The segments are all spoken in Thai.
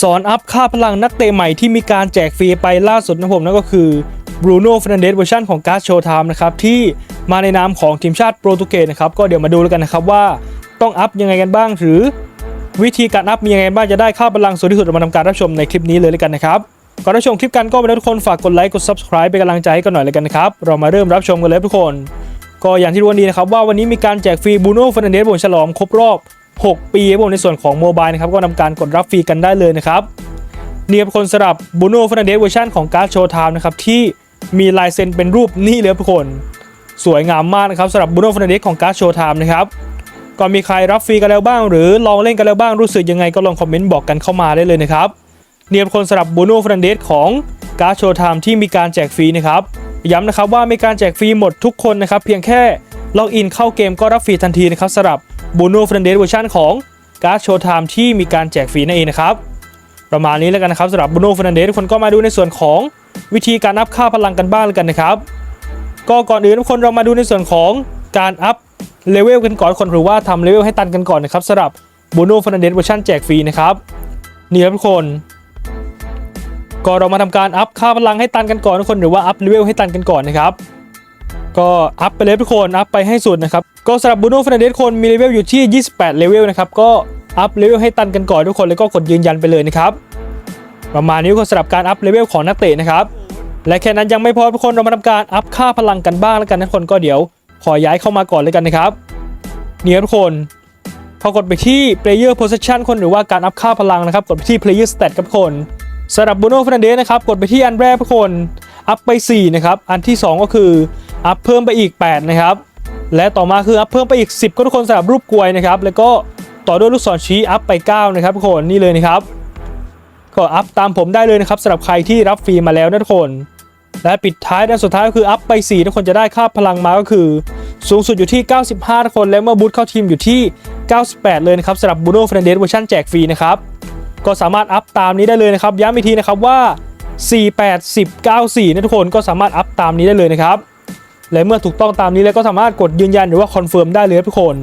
สอนอัพค่าพลังนักเตะใหม่ที่มีการแจกฟรีไปล่าสุดนะผมนั่นก็คือ Bruno Fernandes เวอร์ชันของการ์ดโชว์ไทม์นะครับที่มาในนามของทีมชาติโปรตุเกสนะครับก็เดี๋ยวมาดูแล้วกันนะครับว่าต้องอัพยังไงกันบ้าง หรือวิธีการอัพมียังไงบ้างจะได้ค่าพลังสูงที่สุดมาทำการรับชมในคลิปนี้เลยแล้วกันนะครับก่อนรับชมคลิปกันก็ไปทุกคนฝากกดไลค์กด subscribe เป็นกำลังใจให้กันหน่อยเลยกันนะครับเรามาเริ่มรับชมกันเลยทุกคน ก็อย่างที่รู้กันดีนะครับว่าวันนี้มีการแจกฟรีบูโน่ฟ r นเดสบนฉลองครบรอบ 6 ปีครับผมในส่วนของโมบายนะครับก็นำการกดรับฟรีกันได้เลยนะครับนี่ครับคนสำหรับบูโน่ฟ r นเดสเวอร์ชันของการ์ดโชว์ไทม์นะครับที่มีลายเซ็นเป็นรูปนี่เลยทุกคน สวยงามมากนะครับสำหรับบูโน่ฟ r นเดสของการ์ดโชว์ไทม์นะครับก็มีใครรับฟรีกันแล้วบ้าง หรือลองเล่นกันแล้วบ้างรู้สึกยังไงก็ลองคอมเมนต์บอกกันเข้ามาได้เลยนะครับเนี่ครับคนสำหรับบูโน่ฟ r นเดสของการ์ดโชว์ไทม์ที่มีการแจกฟรีนะครับย้ำนะครับว่ามีการแจกฟรีหมดทุกคนนะครับเพียงแค่ล็อกอินเข้าเกมก็รับฟรีทันทีนะครับสำหรับ บูโน่ฟรนเดสเวอร์ชันของการ์ดโชว์ไทม์ที่มีการแจกฟรีนั่นเองนะครับ ประมาณนี้แล้วกันนะครับสำหรับบูโน่ฟรนเดสทุกคนก็มาดูในส่วนของวิธีการอัพค่าพลังกันบ้างแล้วกันนะครับ ก็ก่อนอื่นทุกคนเรามาดูในส่วนของการอัพเลเวลกันก่อนคนหรือว่าทำเลเวลให้ตันกันก่อนนะครับสำหรับบูโน่ฟรนเดสเวอร์ชันแจกฟรีนะครับนี่ครับทุกคนก็เรามาทำการอัพค่าพลังให้ตันกันก่อนทุกคนหรือว่าอัพเลเวลให้ตันกันก่อนนะครับ ก็อัพไปเลยทุกคนอัพไปให้สุดนะครับก็สำหรับบูโน่ฟ r นเดสคนมีเลเวลอยู่ที่ 28 เลเวลนะครับก็อัพเลเวลให้ตันกันก่อนทุกคนแล้วก็กดยืนยันไปเลยนะครับประมาณนี้ก็สำหรับการอัพเลเวลของนักเตะนะครับและแค่นั้นยังไม่พอทุกคนเรามาทำการอัพค่าพลังกันบ้างแล้วกันทุกคนก็เดี๋ยวขอย้ายเข้ามาก่อนเลยกันนะครับเนี่ครับทุกคนพอกดไปที่ player position คนหรือว่าการอัพค่าพลังนะครับ กดไปที่ player stat ครับทุกคนสำหรับบูโน่ฟ r นเดสนะครับกดไปที่อันแรกทุกคนอัพไป 4 นะครับ อันที่ 2 ก็คือ อัพเพิ่มไปอีก 8 นะครับ และต่อมาคืออัพเพิ่มไปอีก 10 ก็ทุกคนสำหรับรูปกลวยนะครับ แล้วก็ต่อด้วยลูกศรชี้อัพไป 9 นะครับทุกคนนี่เลยนะครับ ก็อัพตามผมได้เลยนะครับสำหรับใครที่รับฟรีมาแล้วนะทุกคน และปิดท้ายด้านสุดท้ายก็คืออัพไป 4 ทุกคนจะได้ค่าพลังมาก็คือ สูงสุดอยู่ที่ 95ทุกคน และเมื่อบูทเข้าทีมอยู่ที่ 98 เลยนะครับสำหรับบูโน่เฟรนเดสเวอร์ชันแจกฟรีนะครับก็สามารถอัพตามนี้ได้เลยนะครับย้ำอีกทีนะครับว่า 48 10 94นะทุกคนก็สามารถอัพตามนี้ได้เลยนะครับ และเมื่อถูกต้องตามนี้แล้วก็สามารถกดยืนยันหรือว่าคอนเฟิร์มได้เลยทุกคน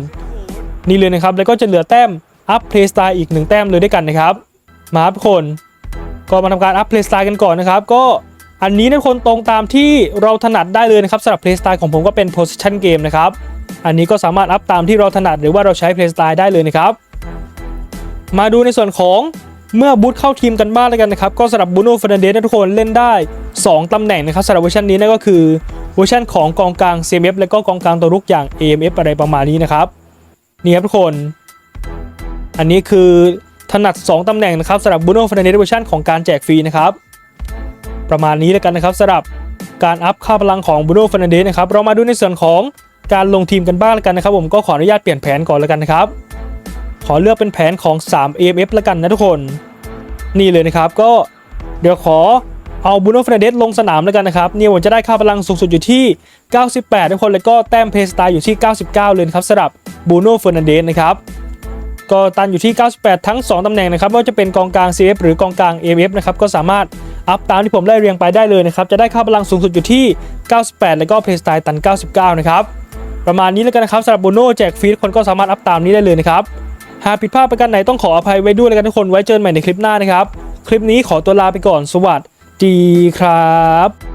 นี่เลยนะครับ แล้วก็จะเหลือแต้มอัพเพลย์สไตล์อีกหนึ่งแต้มเลยด้วยกันนะครับ มาทุกคน ก็มาทำการอัพเพลย์สไตล์กันก่อนนะครับ ก็อันนี้นะทุกคนตรงตามที่เราถนัดได้เลยนะครับสำหรับเพลย์สไตล์ของผมก็เป็น position game นะครับ อันนี้ก็สามารถอัพตามที่เราถนัดหรือว่าเราใช้เพลย์สไตล์ได้เลยนะครับ มาดูในส่วนของเมื่อบูทเข้าทีมกันบ้างแล้วกันนะครับ ก็สำหรับบูโน่ฟ r นเดสทุกคนเล่นได้ 2ตำแหน่งนะครับสำหรับเวอร์ชันนี้นั่นก็คือ เวอร์ชันของกองกลาง CMF และก็กองกลางตัวรุกอย่าง AMF อะไรประมาณนี้นะครับนี่ครับทุกคน อันนี้คือถนัด 2ตำแหน่งนะครับสำหรับบูโน่ฟ r นเดสเวอร์ชันของการแจกฟรีนะครับ ประมาณนี้แล้วกันนะครับสำหรับการอัพค่าพลังของบูโน่ฟ r นเดสนะครับเรามาดูในส่วนของการลงทีมกันบ้างแล้วกันนะครับ ผมก็ขออนุญาตเปลี่ยนแผนก่อนแล้วกันนะครับ ขอเลือกเป็นแผนของ 3 AMF แล้วกันนะทุกคน นี่เลยนะครับก็เดี๋ยวขอ เอาบูโน่เฟรเดสลงสนามแล้วกันนะครับเนี่ยผมจะได้ค่าพลังสูงสุดอยู่ที่ 98 ทุกคนแล้วก็แต้มเพสตาอยู่ที่ 99 เลยครับสำหรับบูโน่เฟรนเดสนะครับก็ตันอยู่ที่ 98 ทั้ง 2 ตำแหน่งนะครับว่าจะเป็นกองกลาง CF หรือกองกลาง AMF นะครับก็สามารถอัพตามที่ผมไล่เรียงไปได้เลยนะครับจะได้ค่าพลังสูงสุดอยู่ที่ 98 แล้วก็เพสตาตัน 99 นะครับประมาณนี้แล้วกันนะครับสำหรับบูโน่แจกฟรีทุกคนก็สามารถอัพตามนี้ได้เลยนะครับหากผิดพลาดประการไหนต้องขออภัยไว้ด้วยแล้วกันทุกคนไว้เจอกันใหม่ในคลิปหน้านะครับคลิปนี้ขอตัวลาไปก่อนสวัส ดีครับ